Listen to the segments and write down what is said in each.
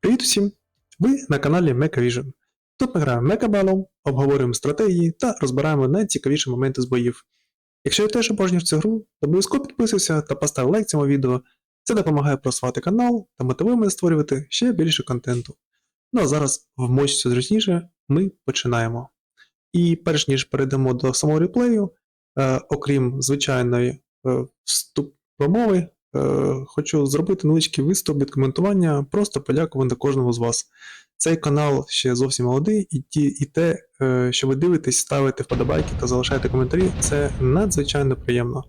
Привіт усім! Ви на каналі MechaVision. Тут ми граємо Мекабелом, обговорюємо стратегії та розбираємо найцікавіші моменти з боїв. Якщо ви теж обожнюєш цю гру, то обов'язково підписуйся та постав лайк цьому відео. Це допомагає просувати канал та мотивує мене створювати ще більше контенту. Ну а зараз вмочиться зручніше, ми починаємо. І перш ніж перейдемо до самого реплею, е, окрім звичайної е, вступ промови, Хочу зробити невеличкий виступ від коментування, просто подякувати кожному з вас. Цей канал ще зовсім молодий, і ті, і те, е, що ви дивитесь, ставите вподобайки та залишаєте коментарі, це надзвичайно приємно.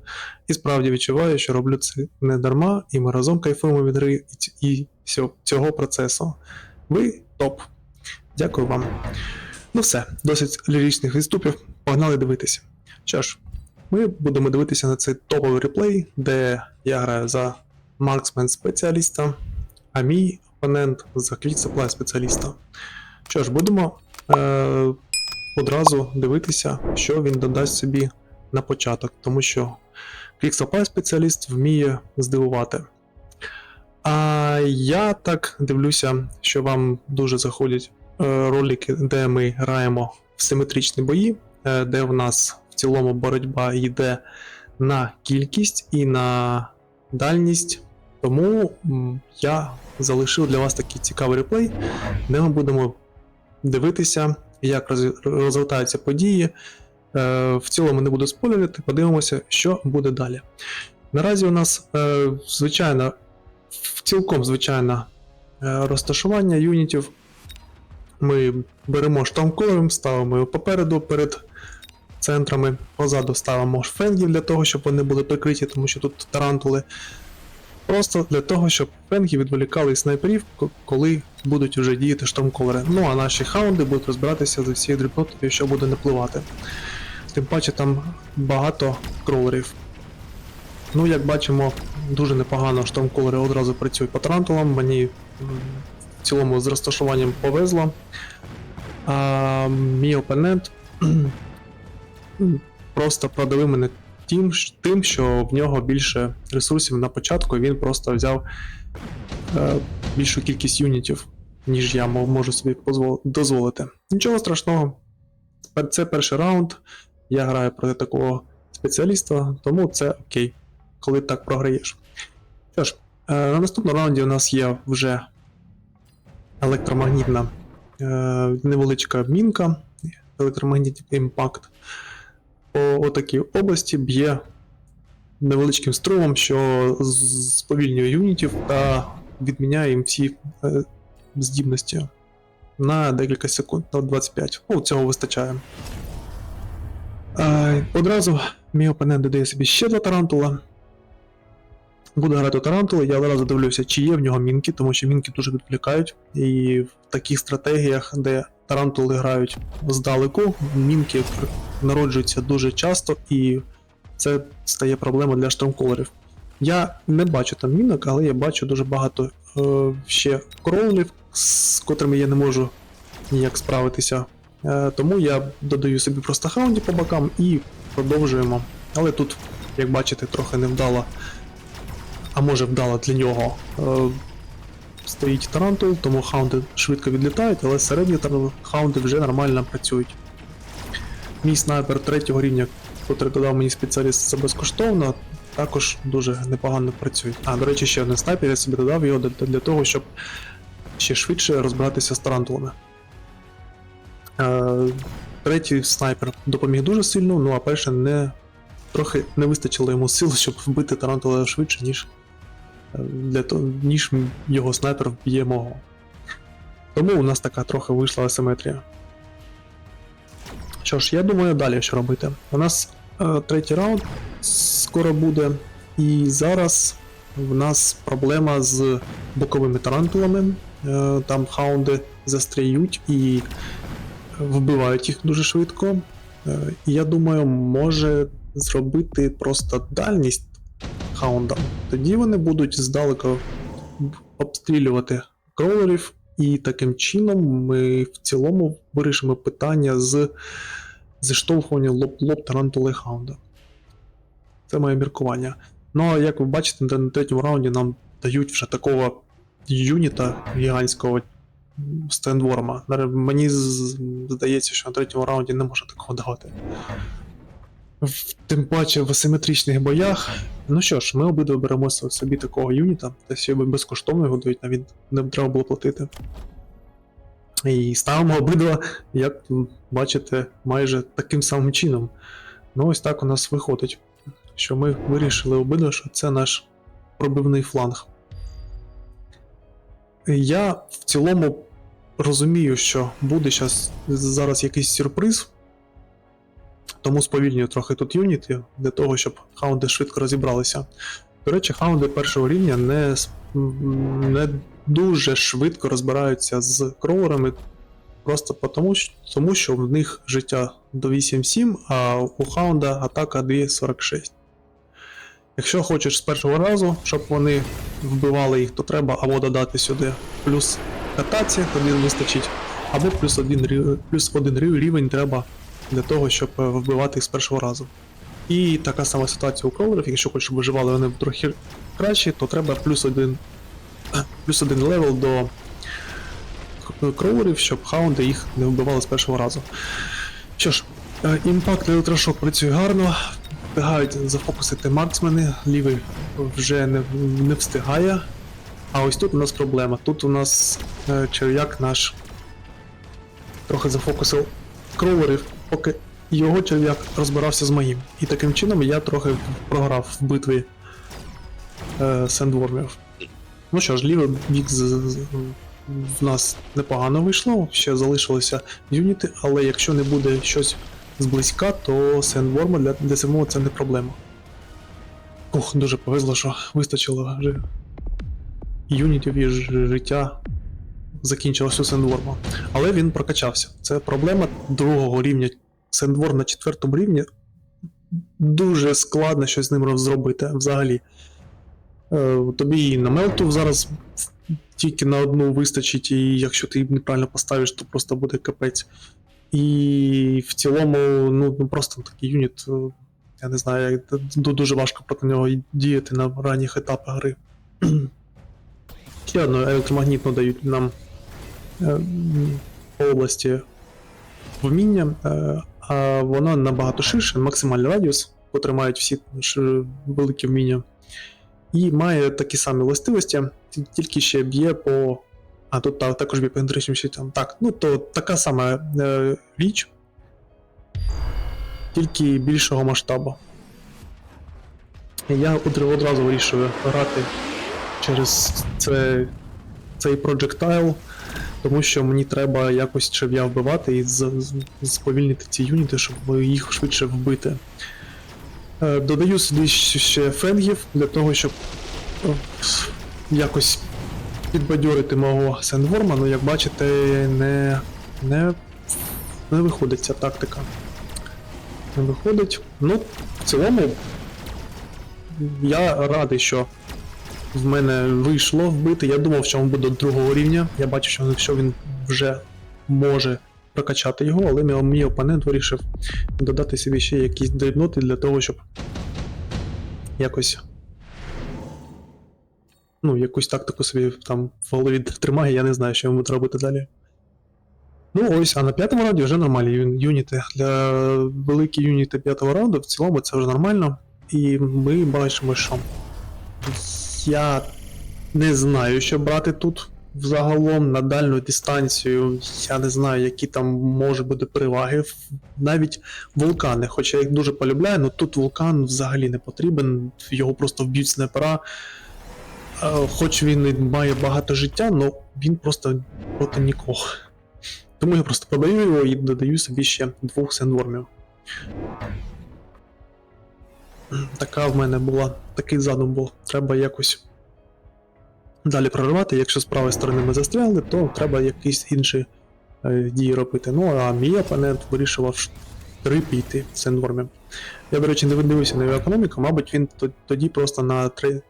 І справді відчуваю, що роблю це не дарма, і ми разом кайфуємо від гри і цього процесу. Ви топ. Дякую вам. Ну все, досить ліричних відступів. Погнали дивитися. Що ж, ми будемо дивитися на цей топовий реплей, де я граю за марксмен спеціаліста, а мій опонент за supply спеціаліста. Що ж, будемо е, одразу дивитися, що він додасть собі на початок, тому що supply спеціаліст вміє здивувати. А я так дивлюся, що вам дуже заходять е, ролики, де ми граємо в симетричні бої, е, де в нас цілому боротьба йде на кількість і на дальність. Тому я залишив для вас такий цікавий реплей, де ми будемо дивитися, як роз- розвертаються події. Е, В цілому не буду спойлерити, подивимося, що буде далі. Наразі у нас е, звичайно, цілком звичайне е, розташування юнітів. Ми беремо штамковим, ставимо його попереду перед центрами. Позаду ставимо фенгів для того, щоб вони були прикриті, тому що тут тарантули. Просто для того, щоб фенги відволікали снайперів, коли будуть вже діяти штамковери. Ну а наші хаунди будуть розбиратися з усією дрібнотою, що буде напливати. Тим паче там багато кролерів. Ну, як бачимо, дуже непогано штамковери одразу працюють по тарантулам. Мені в цілому з розташуванням повезло. А мій опонент просто продавив мене тим, тим, що в нього більше ресурсів на початку, і він просто взяв е, більшу кількість юнітів, ніж я можу собі дозволити. Нічого страшного. Це перший раунд. Я граю проти такого спеціаліста, тому це окей, коли так програєш. Що ж, е, на наступному раунді у нас є вже електромагнітна е, невеличка мінка, електромагнітний імпакт по отакій області б'є невеличким струмом, що сповільнює юнітів та відміняє їм всі е, здібності на декілька секунд, на 25. Ну, цього вистачає. Одразу мій опонент додає собі ще два тарантула. Буду грати тарантула, я одразу дивлюся, чи є в нього мінки, тому що мінки дуже відволікають. І в таких стратегіях, де тарантули грають здалеку, мінки народжуються дуже часто, і це стає проблемою для штурмколерів. Я не бачу там мінок, але я бачу дуже багато е, ще кроулів, з котрими я не можу ніяк справитися. Е, тому я додаю собі просто хаунді по бокам і продовжуємо. Але тут, як бачите, трохи невдало, а може вдало для нього. Е, стоїть тарантул, тому хаунди швидко відлітають, але середні хаунди вже нормально працюють. Мій снайпер третього рівня, котрий додав мені спеціаліст це безкоштовно, також дуже непогано працює. А, до речі, ще один снайпер, я собі додав його для, того, щоб ще швидше розбиратися з тарантулами. Е, третій снайпер допоміг дуже сильно, ну а перший не трохи не вистачило йому сил, щоб вбити тарантула швидше, ніж е, для того, ніж його снайпер вб'є мого. Тому у нас така трохи вийшла асиметрія. Що ж, я думаю далі, що робити. У нас е, третій раунд скоро буде, і зараз в нас проблема з боковими тарантулами. Е, там хаунди застряють і вбивають їх дуже швидко. Е, я думаю, може зробити просто дальність хаундам. Тоді вони будуть здалеку обстрілювати кроулерів, і таким чином ми в цілому вирішимо питання з зіштовхування лоб-лоб тарантули хаунда. Це моє міркування. Ну а як ви бачите, на третьому раунді нам дають вже такого юніта гігантського стендворма. Мені здається, що на третьому раунді не може такого давати. В- Тим паче в асиметричних боях. Ну що ж, ми обидва беремо собі такого юніта, та ще безкоштовно його дають, навіть не треба було платити. І ставимо обидва, як бачите, майже таким самим чином. Ну, ось так у нас виходить, що ми вирішили обидва, що це наш пробивний фланг. Я в цілому розумію, що буде зараз якийсь сюрприз, тому сповільнюю трохи тут юніти для того, щоб хаунди швидко розібралися. До речі, хаунди першого рівня не, не дуже швидко розбираються з кроверами, просто тому, тому що в них життя до 8-7, а у хаунда атака 2.46. Якщо хочеш з першого разу, щоб вони вбивали їх, то треба або додати сюди плюс катаці, тоді вистачить, або плюс один, плюс один рівень треба для того, щоб е, вбивати їх з першого разу. І така сама ситуація у кроверів, якщо хочеш, щоб виживали вони трохи краще, то треба плюс один, плюс один левел до к- кроверів, щоб хаунди їх не вбивали з першого разу. Що ж, е, імпакт електрошок працює гарно, встигають зафокусити марксмени, лівий вже не, не встигає. А ось тут у нас проблема. Тут у нас е, черв'як наш трохи зафокусив кроверів, поки його черв'як розбирався з моїм. І таким чином я трохи програв в битві е, сендвормів. Ну що ж, лівий бік з, з- в нас непогано вийшло, ще залишилися юніти, але якщо не буде щось зблизька, то сендворма для, для самого це не проблема. Ух, дуже повезло, що вистачило вже юнітів і життя закінчилось у Сендворма. Але він прокачався. Це проблема другого рівня. Сендвор на четвертому рівні дуже складно щось з ним зробити взагалі. Е, тобі і на мелту зараз тільки на одну вистачить, і якщо ти неправильно поставиш, то просто буде капець. І в цілому, ну, ну просто такий юніт, е, я не знаю, дуже важко проти нього діяти на ранніх етапах гри. Ще одну електромагнітну дають нам області вміння, е, а воно набагато ширше, максимальний радіус, котрий мають всі великі вміння. І має такі самі властивості, тільки ще б'є по. А тут та- також б'є по генеричним щитам. Так, ну то така сама е, річ, тільки більшого масштабу. Я одразу вирішую грати через це, цей projectile, тому що мені треба якось черв'я вбивати і сповільнити ці юніти, щоб їх швидше вбити. Е, Додаю сюди ще фенгів для того, щоб якось підбадьорити мого сендворма, ну як бачите, не, не, не виходить ця тактика. Не виходить. Ну, в цілому, я радий, що в мене вийшло вбити. Я думав, що він буде другого рівня. Я бачу, що якщо він вже може прокачати його, але мій, мій опонент вирішив додати собі ще якісь дрібноти для того, щоб якось. Ну, якусь тактику собі там в голові тримає, я не знаю, що йому буде робити далі. Ну ось, а на п'ятому раунді вже нормальні юніти. Для великі юніти п'ятого раунду в цілому це вже нормально. І ми бачимо, що я не знаю, що брати тут взагалом на дальню дистанцію. Я не знаю, які там можуть бути переваги. Навіть вулкани, хоча я їх дуже полюбляю, але тут вулкан взагалі не потрібен, його просто вб'ють снайпера. Е, Хоч він і має багато життя, але він просто проти нікого. Тому я просто продаю його і додаю собі ще двох сендвормів. Така в мене була, такий задум був. Треба якось далі проривати. Якщо з правої сторони ми застряли, то треба якісь інші е, дії робити. Ну а мій опонент вирішував ш- три піти сендвормів. Я, до речі, не дивився на його економіку, мабуть, він тоді просто на, три,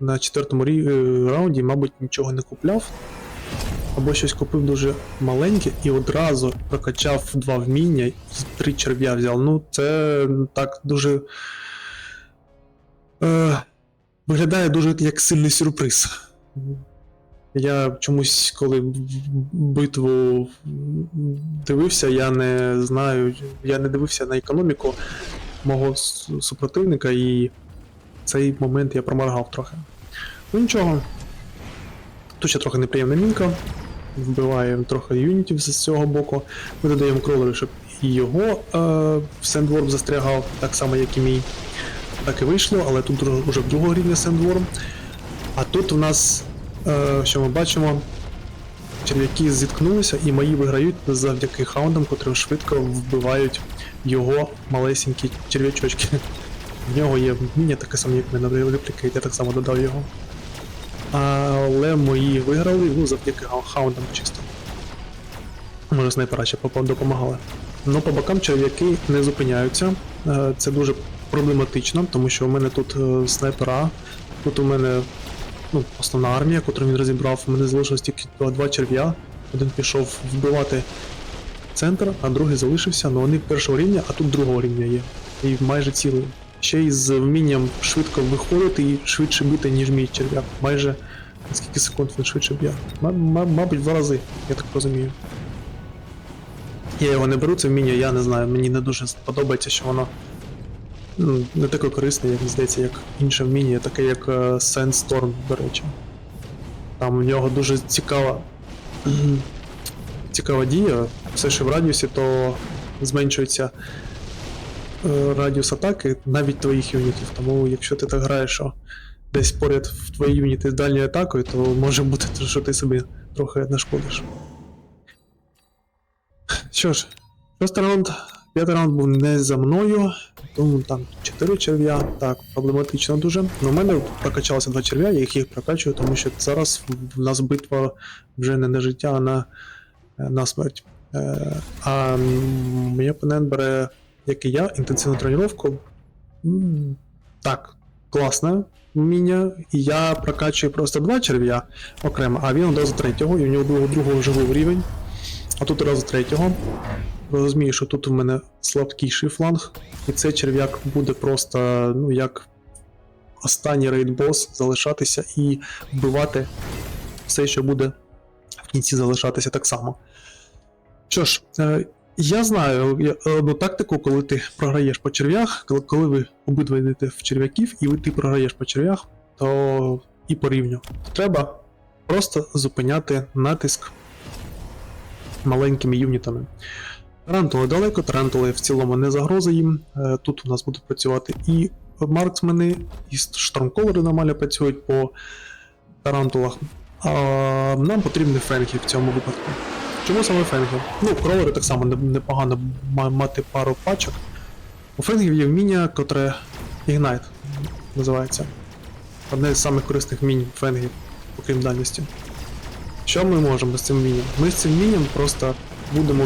на четвертому е, раунді, мабуть, нічого не купляв. Або щось купив дуже маленьке і одразу прокачав два вміння і три черв'я взяв. Ну, це так дуже. Е, виглядає дуже як сильний сюрприз. Я чомусь, коли битву дивився, я не знаю, я не дивився на економіку мого супротивника, і цей момент я проморгав трохи. Ну нічого. Тут ще трохи неприємна мінка. Вбиває трохи юнітів з цього боку. Ми додаємо кролери, щоб і його е, в сендворм застрягав, так само, як і мій. Так і вийшло, але тут вже другого рівня сендворм. А тут у нас, е, що ми бачимо, черв'яки зіткнулися, і мої виграють завдяки хаундам, котрі швидко вбивають його малесенькі черв'ячочки. В нього є вміння таке саме, як мене реплікейт, я так само додав його. Але мої виграли, ну, завдяки хаундам чисто. Може, снайпера ще допомагали. Ну, по бокам черв'яки не зупиняються. Е, Це дуже проблематично, тому що у мене тут е, снайпера, тут у мене ну, основна армія, яку він розібрав, у мене залишилось тільки два, два черв'я. Один пішов вбивати центр, а другий залишився, але вони першого рівня, а тут другого рівня є. І майже цілий. Ще й з вмінням швидко виходити і швидше бити, ніж мій черв'як. Майже скільки секунд він швидше б'є. Мабуть, два рази, я так розумію. Я його не беру, це вміння, я не знаю, мені не дуже подобається, що воно ну, не таке корисне, як здається, як інше вміння, таке як е, Sandstorm, до речі. Там у нього дуже цікава. цікава дія. Все, що в радіусі, то зменшується е, радіус атаки навіть твоїх юнітів. Тому якщо ти так граєш, що десь поряд в твої юніти з дальньою атакою, то може бути, що ти собі трохи нашкодиш. Що ж, шостий раунд, п'ятий раунд був не за мною, тому там 4 черв'я, так, проблематично дуже. Ну, у мене прокачалося два черв'я, я їх прокачую, тому що зараз в нас битва вже не на життя, а на, е, на смерть. Е, а мій опонент бере, як і я, інтенсивну тренування. Так, класне вміння. Я прокачую просто два черв'я окремо, а він одразу третього, і у нього другого вже був рівень. А тут одразу третього. Розумію, що тут у мене слабкіший фланг, і цей черв'як буде просто, ну, як останній рейд-бос залишатися і вбивати все, що буде в кінці залишатися так само. Що ж, е, я знаю одну тактику, коли ти програєш по черв'ях, коли ви обидва йдете в черв'яків, і ти програєш по черв'ях, то і по рівню. Треба просто зупиняти натиск маленькими юнітами. Тарантули далеко, тарантули в цілому не загроза їм. Е, Тут у нас будуть працювати і марксмени, і штурмколери нормально працюють по тарантулах. А нам потрібні фенги в цьому випадку. Чому саме фенги? Ну, кролери так само непогано мати пару пачок. У фенгів є вміння, котре Ignite називається. Одне з самих корисних вмінь фенгів, окрім дальності. Що ми можемо з цим вмінням? Ми з цим вмінням просто будемо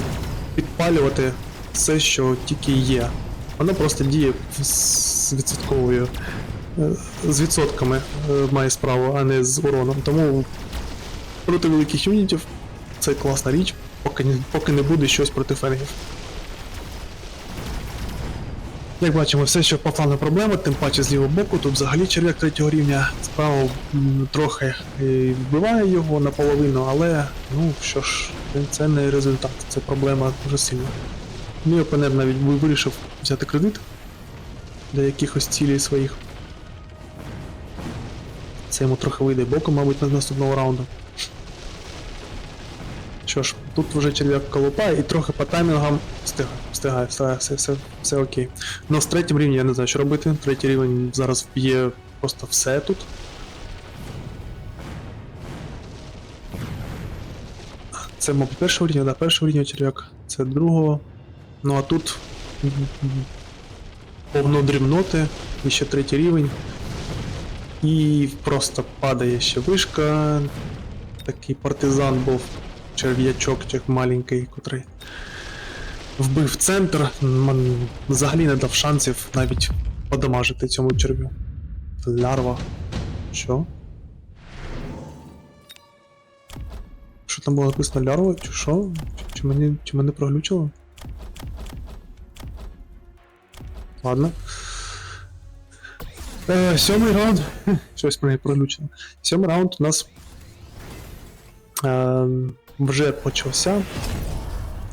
підпалювати все, що тільки є. Воно просто діє з відсотковою. е, З відсотками е, має справу, а не з уроном. Тому проти великих юнітів це класна річ, поки не, поки не буде щось проти фенгів. Як бачимо, все, що по плану проблема, тим паче з лівого боку, тут взагалі черв'як третього рівня справа трохи е, вбиває його наполовину, але ну що ж, це- не результат, це проблема дуже сильна. Мій опонент навіть вирішив взяти кредит для якихось цілей своїх. Це йому трохи вийде боком, мабуть, на наступного раунду. Що ж, тут вже черв'як колупає і трохи по таймінгам встигає, встигає, встигає, все, все, все окей. Ну, з третім рівнем я не знаю, що робити. Третій рівень зараз б'є просто все тут. Це, мабуть, першого рівня, да, першого рівня черв'як, це другого. Ну а тут повно дрібноти, і ще третій рівень. І просто падає ще вишка. Такий партизан був черв'ячок маленький, котрий вбив центр, взагалі не дав шансів навіть подамажити цьому черв'ю. Лярва. Що? Там було написано лярва? Чи що? Чи, чи, мене, чи мене проглючило? Ладно. Е, сьомий раунд. Щось про неї пролючено. Сьомий раунд у нас е, вже почався.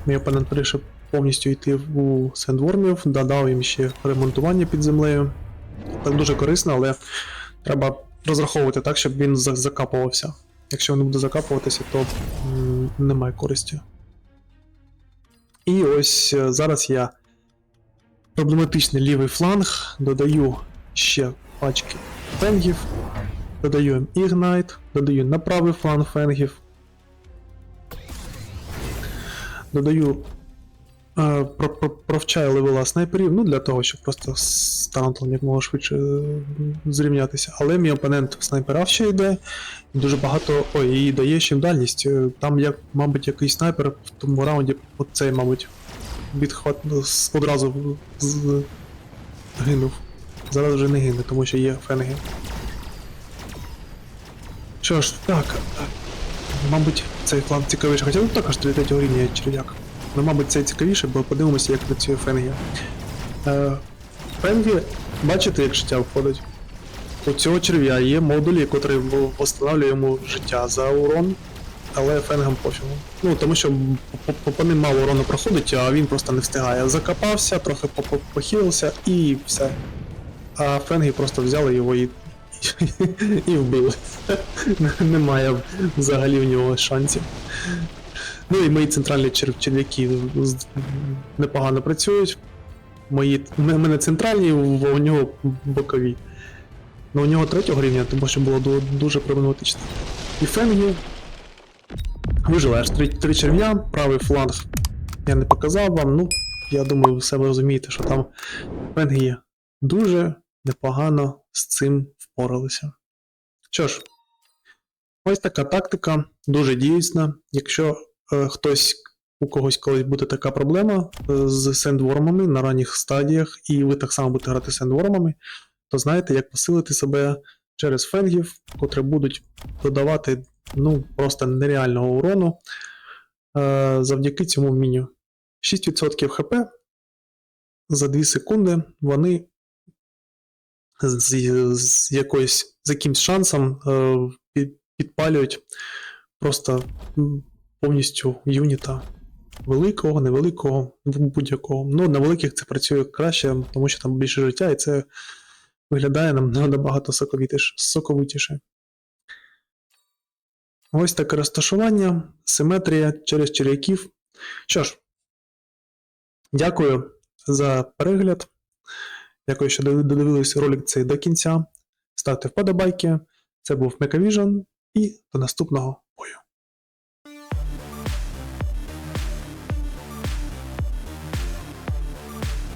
Мій опонент вирішив повністю йти у сендвормів, додав їм ще ремонтування під землею. Так дуже корисно, але треба розраховувати так, щоб він закапувався. Якщо воно буде закапуватися, то немає користі. І ось е, зараз я проблематичний лівий фланг, додаю ще пачки фенгів, додаю їм Ігнайт, додаю на правий фланг фенгів, додаю е, про, про, провчаю левела снайперів, ну для того, щоб просто з Тарантлом як можна швидше е, зрівнятися. Але мій опонент в снайпера ще йде, дуже багато. Ой, і дає ще дальність. Е, Там, як, мабуть, якийсь снайпер в тому раунді, оцей, мабуть, відхват одразу з, гинув. Зараз вже не гине, тому що є фенги. Що ж, так. Мабуть, цей фланг цікавіше, хоча тут також 3 рівня черв'як. Ну, мабуть, цей цікавіше, бо подивимося, як працює фенгі. Е, фенгі, бачите, як життя входить? У цього черв'я є модулі, котрі встановлює йому життя за урон, але фенгам пофігу. Ну, тому що по- по- ним мало урону проходить, а він просто не встигає. Закопався, трохи по- по- похилився і все. А фенги просто взяли його і, і вбили. Немає взагалі в нього шансів. Ну і мої центральні черв'яки непогано працюють. Мої, у мене центральні, у нього бокові. Ну у нього третього рівня, тому що було дуже проблематично. І фенгі. Виживаєш три, три черв'я, правий фланг. Я не показав вам, ну, я думаю, все ви розумієте, що там фенгі дуже непогано з цим впоралися. Що ж, ось така тактика, дуже дійсна. Якщо хтось у когось колись буде така проблема е, з сендвормами на ранніх стадіях, і ви так само будете грати сендвормами, то знаєте, як посилити себе через фенгів, котрі будуть додавати ну, просто нереального урону е, завдяки цьому вмінню. 6% хп за 2 секунди вони з, з якоюсь з якимсь шансом е, під, підпалюють просто повністю юніта великого, невеликого, будь-якого. Ну, на великих це працює краще, тому що там більше життя, і це виглядає нам набагато соковитіше. Ось таке розташування, симетрія через черв'яків. Що ж, дякую за перегляд. Дякую, що додивились ролик цей до кінця. Ставте вподобайки. Це був Мекавіжн і до наступного